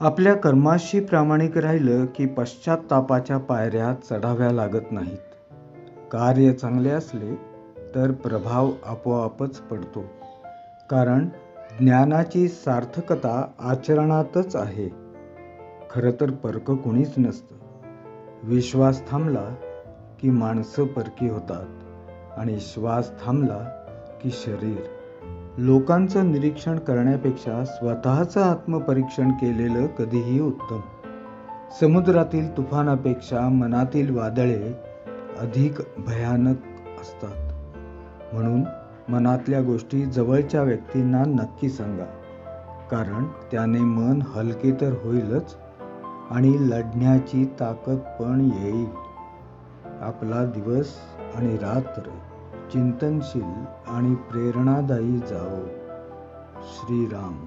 आपल्या कर्माशी प्रामाणिक राहिलं की पश्चात्तापाच्या पायऱ्या चढाव्या लागत नाहीत. कार्य चांगले असले तर प्रभाव आपोआपच पडतो. कारण ज्ञानाची सार्थकता आचरणातच आहे. खरं तर परक कुणीच नसतं. विश्वास थांबला की माणसं परकी होतात आणि श्वास थांबला की शरीर. लोकांचं निरीक्षण करण्यापेक्षा स्वतःचं आत्मपरीक्षण केलेलं कधीही उत्तम. समुद्रातील तुफानापेक्षा मनातील वादळे अधिक भयानक असतात. म्हणून मनातल्या गोष्टी जवळच्या व्यक्तींना नक्की सांगा. कारण त्याने मन हलके तर होईलच आणि लढण्याची ताकद पण येईल. आपला दिवस आणि रात्र चिंतनशील आणि प्रेरणादायी जावो. श्रीराम.